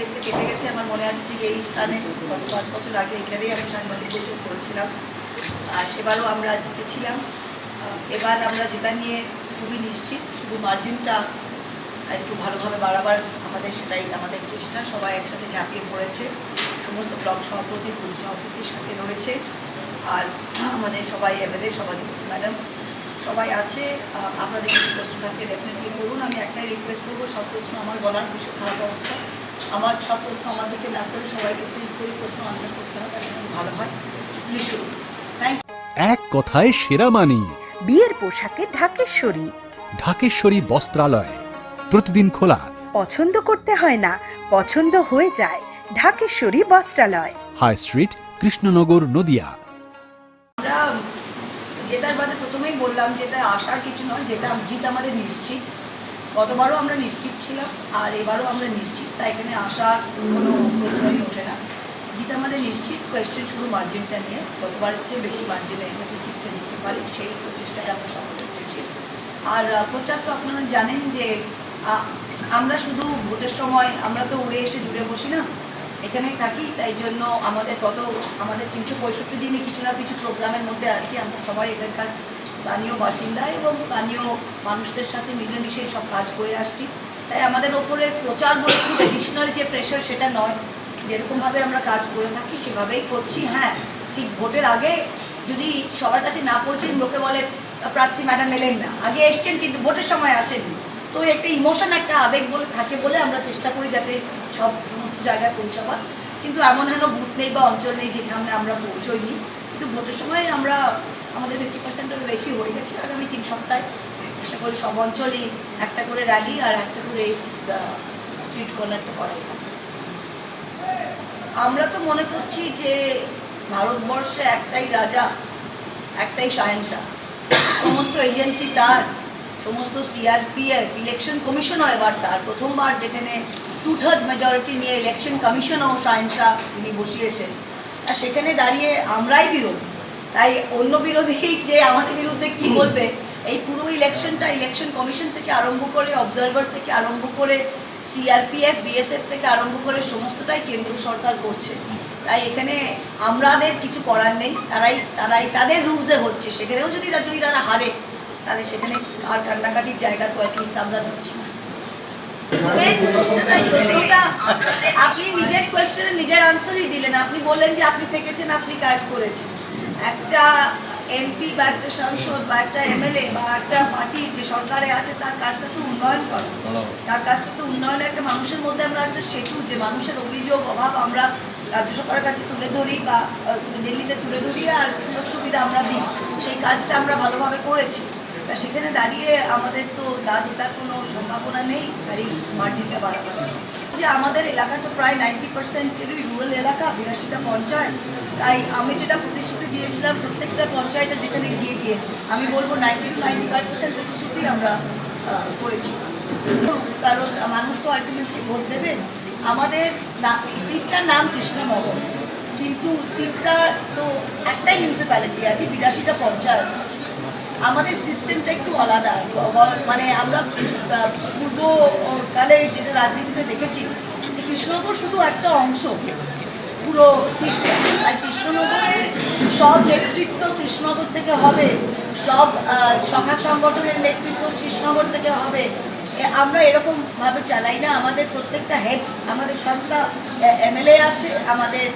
দেখতে কেটে গেছে। আমার মনে আছে ঠিক এই স্থানে গত পাঁচ বছর আগে এখানেই আমি সাংবাদিক বৈঠক করেছিলাম। আর সেবারও আমরা জিতেছিলাম। এবার আমরা জেতা নিয়ে খুবই নিশ্চিত। শুধু মার্জিনটা একটু ভালোভাবে বাড়াবার আমাদের সেটাই, আমাদের চেষ্টা। সবাই একসাথে ঝাঁপিয়ে পড়েছে। সমস্ত ব্লক সভাপতি, বুথ সভাপতির সাথে রয়েছে। আর আমাদের সবাই এমএলএ সভাধিপতি ম্যাডাম সবাই আছে। আপনাদের কিছু প্রশ্ন থাকলে ডেফিনেটলি করুন আমি একটাই রিকোয়েস্ট করব, সব প্রশ্ন আমার বলার ভীষণ খারাপ অবস্থা। আমার সব প্রশ্ন আমার দিকে না করে সবাইকে একটু ইকুয়ালি প্রশ্ন আনসার করতে হবে তাহলে ভালো হয়। প্লিজ শুরু থ্যাংক এক কথায় সেরা মানি। বিয়ের পোশাকে ঢাকেশ্বরী। ঢাকেশ্বরী বস্ত্রালয়। প্রতিদিন খোলা। পছন্দ করতে হয় না পছন্দ হয়ে যায় ঢাকেশ্বরী বস্ত্রালয়। High street Krishnanagar Nadia. আমরা জেতার বাদে প্রথমেই বললাম যে এটা আসার কিছু নয় যেটা জিত আমাদের নিশ্চিত। গতবারও আমরা নিশ্চিত ছিলাম, আর এবারও আমরা নিশ্চিত, তাই এখানে আসার কোনো প্রশ্নই ওঠে না। জিত আমাদের নিশ্চিত কোয়েশ্চেন শুধু মার্জিনটা নিয়ে, গতবারের চেয়ে বেশি মার্জিনে এটাকে শিখতে জিততে পারি, সেই প্রচেষ্টায় আমরা সফল করছি আর প্রচার তো আপনারা জানেন যে আমরা শুধু ভোটের সময় আমরা তো উড়ে এসে জুড়ে বসি না, এখানেই থাকি, তাই জন্য আমাদের গত আমাদের তিনশো পঁয়ষট্টি দিনে কিছু না কিছু প্রোগ্রামের মধ্যে আছি, আমরা সবাই এখানকার স্থানীয় বাসিন্দা এবং স্থানীয় মানুষদের সাথে মিলেমিশে সব কাজ করে আসছি। তাই আমাদের ওপরে প্রচার বলে খুব এডিশনাল যে প্রেশার সেটা নয়। যেরকমভাবে আমরা কাজ করে থাকি, সেভাবেই করছি। হ্যাঁ ঠিক ভোটের আগে যদি সবার কাছে না পৌঁছেন লোকে বলে, প্রার্থী ম্যাডাম এলেন না। আগে এসছেন কিন্তু ভোটের সময় আসেননি। তো একটা ইমোশন একটা আবেগ বলে থাকে বলে আমরা চেষ্টা করি যাতে সব সমস্ত জায়গায় পৌঁছাবার। কিন্তু এমন হেন বুথ নেই বা অঞ্চল নেই যেখানে আমরা পৌঁছইনি। কিন্তু ভোটের সময় আমরা আমাদের ফিফটি পার্সেন্টেরও বেশি হয়ে গেছে। আগামী তিন সপ্তাহে আশা করি সব অঞ্চলেই একটা করে র্যালি আর একটা করে স্ট্রিট কর্নার তো করাই আমরা তো মনে করছি যে ভারতবর্ষে একটাই রাজা, একটাই শাহেনশাহ। সমস্ত এজেন্সি তার, সমস্ত সিআরপিএফ ইলেকশন কমিশনও এবার তার। প্রথমবার যেখানে টু থার্ড মেজরিটি নিয়ে ইলেকশন কমিশনও শাহেনশাহ তিনি বসিয়েছেন। আর সেখানে দাঁড়িয়ে আমরাই বিরোধী। তাই অন্য বিরোধী যে আমাদের বিরুদ্ধে কি বলবে এই পুরো ইলেকশনটা ইলেকশন কমিশন থেকে আরম্ভ করে অবজারভার থেকে আরম্ভ করে সিআরপিএফ বিএসএফ থেকে আরম্ভ করে সমস্তটাই কেন্দ্র সরকার করছে। তাই এখানে আমাদের কিছু করার নেই তারাই তারাই তাদের রুলসে হচ্ছে। সেখানেও যদি যদি তারা হারে তাহলে সেখানে আর কান্নাকাটির জায়গা তো অ্যাটলিস্ট আমরা ধরছি। না আপনি নিজের কোয়েশ্চেনে নিজের আনসারই দিলেন। আপনি বললেন যে আপনি থেকেছেন আপনি কাজ করেছেন। একটা এমপি বা একটা সাংসদ বা একটা এমএলএ বা একটা পার্টি যে সরকারে আছে তার কাজটা তো উন্নয়ন করে। তার কাজটা তো উন্নয়নের একটা মানুষের মধ্যে আমরা একটা সেতু যে মানুষের অভিযোগ অভাব আমরা রাজ্য সরকারের কাছে তুলে ধরি বা দিল্লিতে তুলে ধরি আর সুযোগ সুবিধা আমরা দিই। সেই কাজটা আমরা ভালোভাবে করেছি। তা সেখানে দাঁড়িয়ে আমাদের তো না জেতার কোনো সম্ভাবনা নেই খালি মার্জিনটা বাড়াবার যে আমাদের এলাকাটা প্রায় নাইনটি পার্সেন্টেরই রুরাল এলাকা বিরাশিটা পঞ্চায়েত। তাই আমি যেটা প্রতিশ্রুতি দিয়েছিলাম প্রত্যেকটা পঞ্চায়েতে যেখানে গিয়ে গিয়ে, আমি বলব ninety two ninety five percent প্রতিশ্রুতি আমরা করেছি। কারণ মানুষ তো আলটিমেটলি ভোট দেবেন আমাদের সিটটার নাম কৃষ্ণনগর। কিন্তু সিটটা তো একটাই মিউনিসিপ্যালিটি আছে, বিরাশিটা পঞ্চায়েত আছে। আমাদের সিস্টেমটা একটু আলাদা। মানে আমরা পূর্বকালে যেটা রাজনীতিতে দেখেছি যে কৃষ্ণনগর শুধু একটা অংশ, পুরো সিটটা। তাই কৃষ্ণনগরে সব নেতৃত্ব কৃষ্ণনগর থেকে হবে। সব সখা সংগঠনের নেতৃত্ব কৃষ্ণনগর থেকে হবে। আমরা এরকমভাবে চালাই না। আমাদের প্রত্যেকটা হেডস আমাদের সাতটা এমএলএ আছে, আমাদের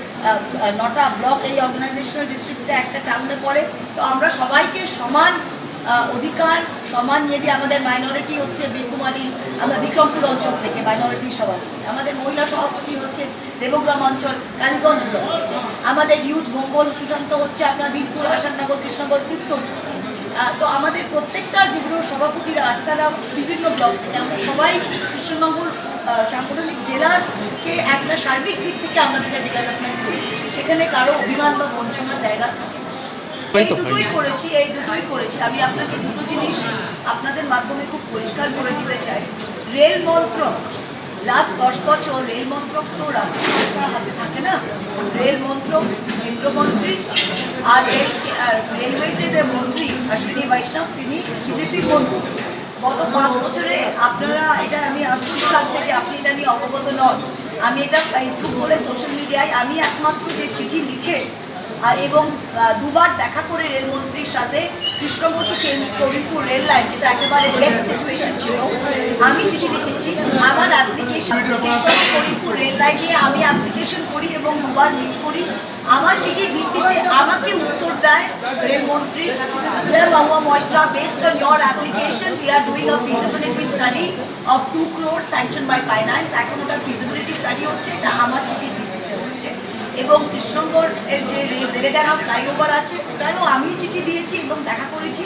নটা ব্লক এই অর্গানাইজেশনাল ডিস্ট্রিক্টটা একটা টাউনে পড়ে। তো আমরা সবাইকে সমান অধিকার, সমান ইয়ে দিয়ে আমাদের মাইনরিটি হচ্ছে বেকুমারি, আমরা বিক্রমপুর অঞ্চল থেকে মাইনরিটি সভাপতি আমাদের মহিলা সভাপতি হচ্ছে দেবগ্রাম অঞ্চল, কালীগঞ্জ ব্লক আমাদের ইউথ ভঙ্গল সুশান্ত হচ্ছে আপনার বীরপুর আসাননগর কৃষ্ণনগর, উত্তর তো আমাদের প্রত্যেকটা যেগুলো সভাপতিরা আছে, তারা বিভিন্ন ব্লক থেকে। আমরা সবাই কৃষ্ণনগর সাংগঠনিক জেলারকে একটা সার্বিক দিক থেকে আমরা যেটা ডেভেলপমেন্ট করি সেখানে কারও অভিমান বা বঞ্চনার জায়গা থাকে। এই দুটোই করেছি এই দুটোই করেছি। আমি আপনাকে দুটো জিনিস আপনাদের মাধ্যমে খুব পরিষ্কার করে দিতে চাই। রেল মন্ত্রক লাস্ট দশ বছর রেল মন্ত্রক তো রাজ্য সরকার হাতে থাকে না। রেল মন্ত্রক কেন্দ্রমন্ত্রী আর রেল আর রেলওয়ে যে মন্ত্রী অশ্বিনী বৈষ্ণব তিনি বিজেপির মন্ত্রী গত পাঁচ বছরে আপনারা এটা আমি আশ্চর্য লাগছে যে আপনি এটা নিয়ে অবগত নন। আমি এটা ফেসবুক বলে সোশ্যাল মিডিয়ায় আমি একমাত্র যে চিঠি লিখে এবং দুবার দেখা করে রেলমন্ত্রীর সাথে Krishnagarh to Karimpur rail line যেটা একেবারে ডেড সিচুয়েশন ছিল আমি চিঠি লিখেছি আমার অ্যাপ্লিকেশন করিমপুর রেল লাইন নিয়ে আমি অ্যাপ্লিকেশন করি এবং দুবার মিট করি আমার চিঠির ভিত্তিতে আমাকে উত্তর দেয় রেলমন্ত্রী Dear Mahua Moisra, based on your application, we are doing a feasibility study of 2 crores sanctioned by. এখন ওটার feasibility study হচ্ছে এটা আমার এবং কৃষ্ণগড় এর যে বেলেডাঙ্গা ফ্লাইওভার আছে, ওটারও আমি চিঠি দিয়েছি এবং দেখা করেছি।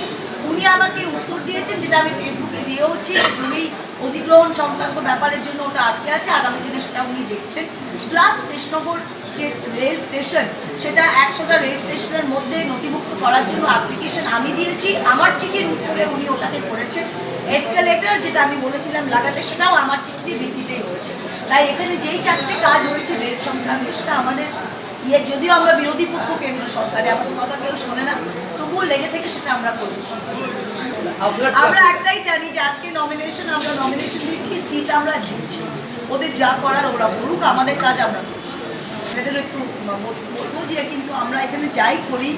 উনি আমাকে উত্তর দিয়েছেন, যেটা আমি ফেসবুকে দিয়েওছি। উনি অধিগ্রহণ সংক্রান্ত ব্যাপারের জন্য ওটা আটকে আছে, আগামী দিনে সেটা উনি দেখছেন। প্লাস কৃষ্ণগড় যে রেল স্টেশন, সেটা একশোটা রেল স্টেশনের মধ্যে নথিভুক্ত করার জন্য অ্যাপ্লিকেশন আমি দিয়েছি। আমার চিঠির উত্তরে উনি ওটাকে করেছেন। এসকালেটার যেটা আমি বলেছিলাম লাগাতে সেটাও আমার চিঠির ভিত্তিতেই হয়েছে। তাই এখানে যেই চারটে কাজ হয়েছে রেল সংক্রান্ত সেটা আমাদের ইয়ে যদিও আমরা বিরোধী পক্ষ কেন্দ্র সরকারে আমাদের কথা কেউ শোনে না তবুও লেগে থেকে সেটা আমরা করেছি। আমরা একটাই জানি যে আজকে নমিনেশন আমরা নমিনেশন দিচ্ছি সিট আমরা জিতছি। ওদের যা করার ওরা করুক আমাদের কাজ আমরা করছি। এদের একটু বলব যে কিন্তু আমরা এখানে যাই করি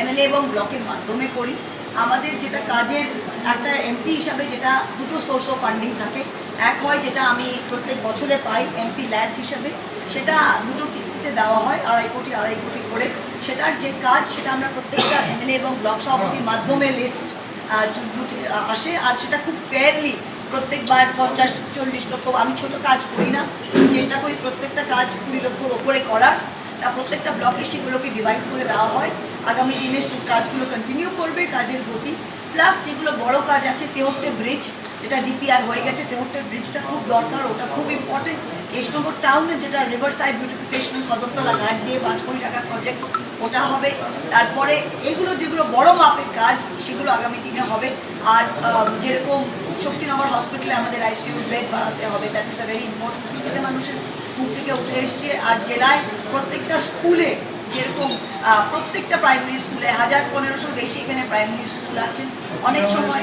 এমএলএ এবং ব্লকের মাধ্যমে করি। আমাদের যেটা কাজের একটা এমপি হিসাবে যেটা দুটো সোর্স অফ ফান্ডিং থাকে। এক হয় যেটা আমি প্রত্যেক বছরে পাই এমপি ল্যান্স হিসাবে, সেটা দুটো কিস্তিতে দেওয়া হয়, আড়াই কোটি আড়াই কোটি করে। সেটার যে কাজ, সেটা আমরা প্রত্যেকটা এমএলএ এবং ব্লক সভাপতির মাধ্যমে লিস্ট আসে। আর সেটা খুব ফেয়ারলি প্রত্যেকবার পঞ্চাশ, চল্লিশ লক্ষ, আমি ছোট কাজ করি না। চেষ্টা করি প্রত্যেকটা কাজ কুড়ি লক্ষর ওপরে করার। তা প্রত্যেকটা ব্লকে সেগুলোকে ডিভাইড করে দেওয়া হয়। আগামী দিনে সেই কাজগুলো কন্টিনিউ করবে, কাজের গতি। প্লাস যেগুলো বড় কাজ আছে তেহট্টে ব্রিজ যেটা ডিপিআর হয়ে গেছে তেহট্টে ব্রিজটা খুব দরকার, ওটা খুব ইম্পর্টেন্ট কৃষ্ণনগর টাউনে যেটা রিভার সাইড বিউটিফিকেশন কদমতলা ঘাট দিয়ে পাঁচ কোটি টাকার প্রজেক্ট ওটা হবে। তারপরে এগুলো যেগুলো বড় মাপের কাজ, সেগুলো আগামী দিনে হবে। আর যেরকম শক্তিনগর হসপিটালে আমাদের আইসিইউ বেড বাড়াতে হবে that is a very important মানুষের মুখ থেকে উঠে এসছে। আর জেলায় প্রত্যেকটা স্কুলে যেরকম আহ, প্রত্যেকটা প্রাইমারি স্কুলে হাজার পনেরোশো বেশি এখানে প্রাইমারি স্কুল আছে। অনেক সময়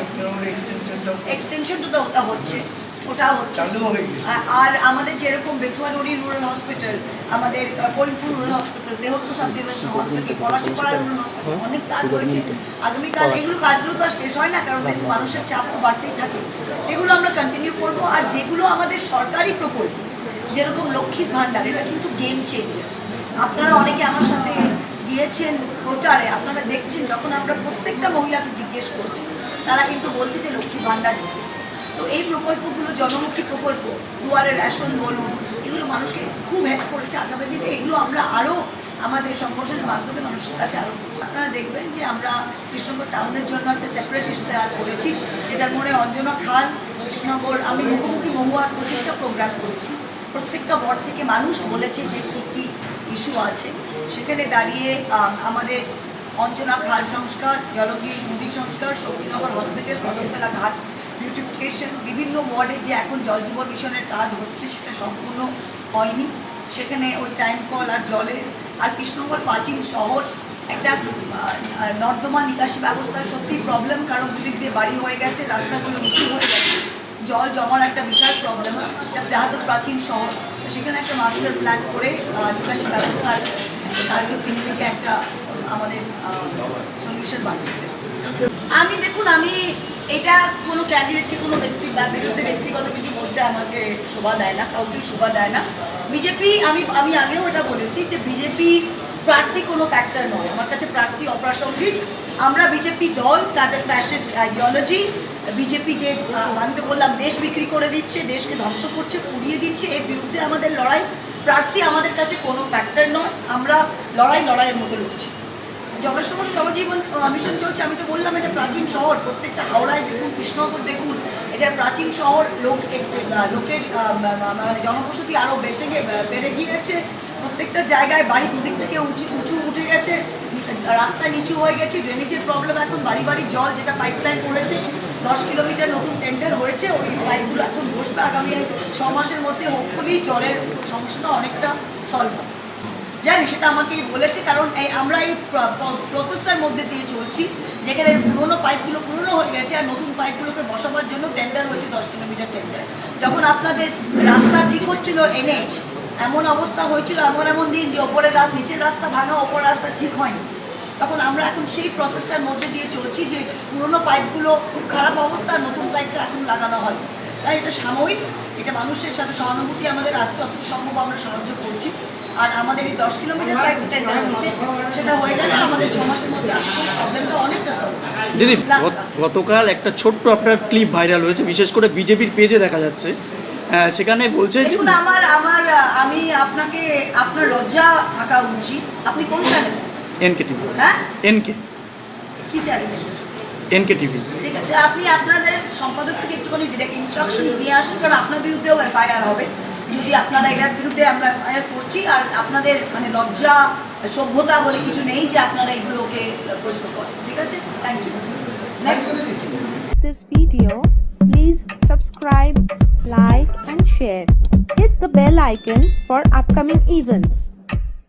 এক্সটেনশন তো ওটা হচ্ছে ওটা হচ্ছে। আর আমাদের যেরকম বেথুয়াডি রুরাল হসপিটাল আমাদের Karimpur rural hospital Tehatta subdivision hospital Palashipara rural hospital অনেক কাজ হয়েছে। আগামীকাল এগুলো কাজগুলো তো আর শেষ হয় না কারণ মানুষের চাপ তো বাড়তেই থাকে। এগুলো আমরা কন্টিনিউ করব আর যেগুলো আমাদের সরকারি প্রকল্প যেরকম লক্ষ্মীর ভাণ্ডার এটা কিন্তু গেম চেঞ্জার আপনারা অনেকে আমার সাথে গিয়েছেন প্রচারে, আপনারা দেখছেন যখন আমরা প্রত্যেকটা মহিলাকে জিজ্ঞেস করছি। তারা কিন্তু বলছে যে লক্ষ্মী ভাণ্ডার ঢুকেছে তো এই প্রকল্পগুলো, জনমুখী প্রকল্প, দুয়ারে রেশন বলুন, এগুলো মানুষকে খুব হেল্প করেছে আগামী দিনে। এগুলো আমরা আরও আমাদের সংগঠনের মাধ্যমে মানুষের কাছে আরও। আপনারা দেখবেন যে আমরা কৃষ্ণনগর টাউনের জন্য একটা সেপারেট ইশতেহার করেছি, যেটার মনে অঞ্জনা খান কৃষ্ণনগর, আমি মুখোমুখি মহুয়ার পঁচিশটা প্রোগ্রাম করেছি। প্রত্যেকটা ওয়ার্ড থেকে মানুষ বলেছে যে কী ইস্যু আছে। সেখানে দাঁড়িয়ে আমাদের অঞ্জনা খাল সংস্কার জলগিরি নদী সংস্কার, শক্তিনগর হসপিটাল, কদমতলা ঘাট বিউটিফিকেশন বিভিন্ন ওয়ার্ডে যে এখন জল জীবন মিশনের কাজ হচ্ছে সেটা সম্পূর্ণ হয়নি। সেখানে ওই টাইম কল আর জলের, আর কৃষ্ণনগর প্রাচীন শহর, একটা নর্দমা নিকাশি ব্যবস্থার সত্যি প্রবলেম কারণ দুদিক দিয়ে বাড়ি হয়ে গেছে, রাস্তাগুলো নিচু হয়ে গেছে। জল জমার একটা বিশাল প্রবলেম যাহাতো প্রাচীন শহর। সেখানে একটা মাস্টার প্ল্যান করে নিকাশি ব্যবস্থার সার্বিক দিক থেকে একটা, আমাদের সলিউশন বার আমি দেখুন, আমি এটা কোনো ক্যান্ডিডেটকে কোনো ব্যক্তি বা বিরুদ্ধে ব্যক্তিগত কিছু বলতে আমাকে শোভা দেয় না কাউকে শোভা দেয় না। বিজেপি, আমি আমি আগেও এটা বলেছি যে বিজেপি প্রার্থী কোনো ফ্যাক্টর নয়। আমার কাছে প্রার্থী অপ্রাসঙ্গিক। আমরা বিজেপি দল, তাদের ফ্যাসিস্ট আইডিওলজি বিজেপি যে আমি তো বললাম, দেশ বিক্রি করে দিচ্ছে, দেশকে ধ্বংস করছে, পুড়িয়ে দিচ্ছে, এর বিরুদ্ধে আমাদের লড়াই। প্রার্থী আমাদের কাছে কোনো ফ্যাক্টর নয়। আমরা লড়াই লড়াইয়ের মতো লড়ছি। জনসমস্যা জনজীবন মিশন চলছে। আমি তো বললাম, এটা প্রাচীন শহর। প্রত্যেকটা হাওড়ায় দেখুন, কৃষ্ণনগর দেখুন, এটা প্রাচীন শহর। লোক লোকের মানে জনবসতি আরও বেশি গিয়ে বেড়ে গিয়েছে। প্রত্যেকটা জায়গায় বাড়ি দুদিক থেকে উঁচু উঁচু উঠে গেছে রাস্তা নিচু হয়ে গেছে ড্রেনেজের প্রবলেম এখন বাড়ি বাড়ি জল যেটা পাইপলাইন করেছে, দশ কিলোমিটার নতুন টেন্ডার হয়েছে, ওই পাইপগুলো এখন বসবে আগামী ছ মাসের মধ্যে হোপফুলি জলের সমস্যাটা অনেকটা সলভ হবে। জানি, সেটা আমাকে বলেছে, কারণ এই আমরা এই প্রসেসটার মধ্যে দিয়ে চলছি, যেখানে পুরোনো পাইপগুলো পুরনো হয়ে গেছে, আর নতুন পাইপগুলোকে বসাবার জন্য টেন্ডার হয়েছে দশ কিলোমিটার টেন্ডার যখন আপনাদের রাস্তা ঠিক হচ্ছিল, এনএইচ এমন অবস্থা হয়েছিল এমন এমন দিন যে ওপরের রাস্তা নিচের রাস্তা ভাঙা ওপর রাস্তা ঠিক হয়নি। তখন আমরা এখন সেই প্রসেসটার মধ্যে দিয়ে চলছি যে পুরোনো পাইপগুলো খুব খারাপ অবস্থা আর নতুন পাইপটা এখন লাগানো হয়। তাই এটা সাময়িক এটা মানুষের সাথে সহানুভূতি আমাদের আছে যতটুকু সম্ভব আমরা সাহায্য করছি। আর আমাদের এই দশ কিলোমিটার পাইপ টেন্ডার হয়েছে সেটা হয়ে গেলে আমাদের ছ মাসের মধ্যে আসলে প্রবলেমটা অনেকটা সলভ দিদি গতকাল একটা ছোট্ট আপনার ক্লিপ ভাইরাল হয়েছে বিশেষ করে বিজেপির পেজে দেখা যাচ্ছে। সেখানে বলছে যে আমার আমার আমি আপনাকে আপনার লজ্জা থাকা উচিত। আপনি কোন channel N K TV? N K channel N K TV আছে আপনি আপনাদের সম্পাদক থেকে একটুখানি ডিরেক্ট ইনস্ট্রাকশনস নিয়ে আসেন কারণ আপনার বিরুদ্ধেও এফআইআর হবে। যদি আপনারা এটার বিরুদ্ধে আমরা এফআইআর করছি আর আপনাদের মানে লজ্জা সভ্যতা বলে কিছু নেই যে আপনারা এগুলোকে প্রশ্ন করেন। ঠিক আছে? Thank you next this video, please subscribe, like and share. Hit the bell icon for upcoming events.